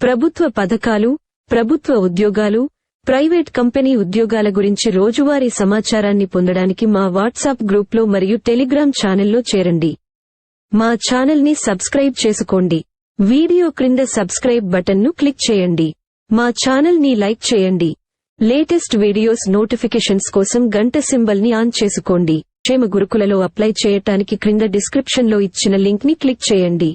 ప్రభుత్వ పథకాలు ప్రభుత్వ ఉద్యోగాలు ప్రైవేట్ కంపెనీ ఉద్యోగాల గురించి రోజువారీ సమాచారాన్ని పొందడానికి మా వాట్సాప్ గ్రూప్లో మరియు టెలిగ్రామ్ ఛానల్లో చేరండి. మా ఛానల్ని సబ్స్క్రైబ్ చేసుకోండి. వీడియో క్రింద సబ్స్క్రైబ్ బటన్ను క్లిక్ చేయండి. మా ఛానల్ని లైక్ చేయండి. లేటెస్ట్ వీడియోస్ నోటిఫికేషన్స్ కోసం గంట సింబల్ని ఆన్ చేసుకోండి. క్షేమ గురుకులలో అప్లై చేయటానికి క్రింద డిస్క్రిప్షన్లో ఇచ్చిన లింక్ని క్లిక్ చేయండి.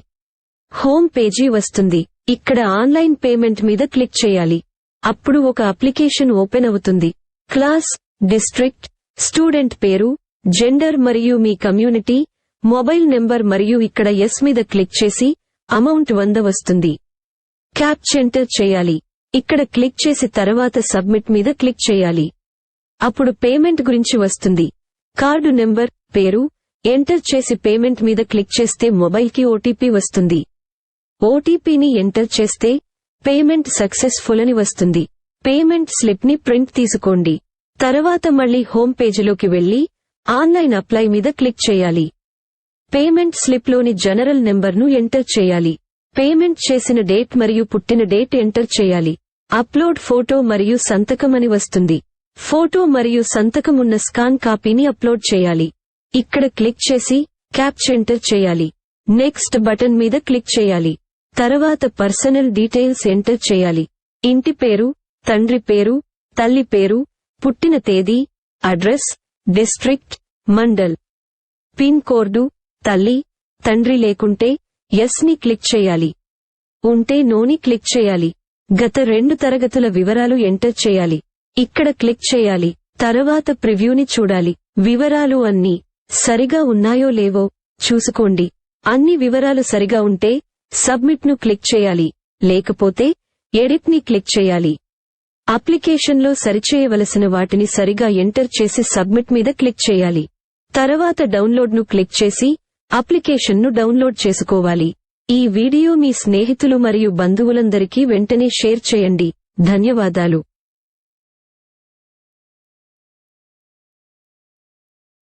హోమ్ పేజీ వస్తుంది. ఇక్కడ ఆన్లైన్ పేమెంట్ మీద క్లిక్ చేయాలి. అప్పుడు ఒక అప్లికేషన్ ఓపెన్ అవుతుంది. క్లాస్ డిస్ట్రిక్ట్ స్టూడెంట్ పేరు జెండర్ మరియు మీ కమ్యూనిటీ మొబైల్ నెంబర్ మరియు ఇక్కడ ఎస్ మీద క్లిక్ చేసి అమౌంట్ వంద వస్తుంది. క్యాప్చ్ ఎంటర్ చేయాలి. ఇక్కడ క్లిక్ చేసి తర్వాత సబ్మిట్ మీద క్లిక్ చేయాలి. అప్పుడు పేమెంట్ గురించి వస్తుంది. కార్డు నెంబర్ పేరు ఎంటర్ చేసి పేమెంట్ మీద క్లిక్ చేస్తే మొబైల్కి ఓటీపీ వస్తుంది. ఓటీపీని ఎంటర్ చేస్తే పేమెంట్ సక్సెస్ఫుల్ అని వస్తుంది. పేమెంట్ స్లిప్ని ప్రింట్ తీసుకోండి. తర్వాత మళ్ళీ హోమ్ పేజీలోకి వెళ్ళి ఆన్లైన్ అప్లై మీద క్లిక్ చేయాలి. పేమెంట్ స్లిప్లోని జనరల్ నెంబర్ను ఎంటర్ చేయాలి. పేమెంట్ చేసిన డేట్ మరియు పుట్టిన డేట్ ఎంటర్ చేయాలి. అప్లోడ్ ఫోటో మరియు సంతకం అని వస్తుంది. ఫోటో మరియు సంతకం ఉన్న స్కాన్ కాపీని అప్లోడ్ చేయాలి. ఇక్కడ క్లిక్ చేసి క్యాప్చ్ ఎంటర్ చేయాలి. నెక్స్ట్ బటన్ మీద క్లిక్ చేయాలి. తర్వాత పర్సనల్ డీటెయిల్స్ ఎంటర్ చేయాలి. ఇంటి పేరు తండ్రి పేరు తల్లి పేరు పుట్టిన తేదీ address district mandal. Pin code తల్లి తండ్రి లేకుంటే ఎస్ని క్లిక్ చేయాలి. ఉంటే నోని క్లిక్ చేయాలి. గత రెండు తరగతుల వివరాలు ఎంటర్ చేయాలి. ఇక్కడ క్లిక్ చేయాలి. తర్వాత ప్రివ్యూని చూడాలి. వివరాలు అన్నీ సరిగా ఉన్నాయో లేవో చూసుకోండి. అన్ని వివరాలు సరిగా ఉంటే సబ్మిట్ను క్లిక్ చేయాలి. లేకపోతే ఎడిట్ని క్లిక్ చేయాలి. అప్లికేషన్లో సరిచేయవలసిన వాటిని సరిగా ఎంటర్ చేసి సబ్మిట్ మీద క్లిక్ చేయాలి. తర్వాత డౌన్లోడ్ను క్లిక్ చేసి అప్లికేషన్ను డౌన్లోడ్ చేసుకోవాలి. ఈ వీడియో మీ స్నేహితులు మరియు బంధువులందరికీ వెంటనే షేర్ చేయండి. ధన్యవాదాలు.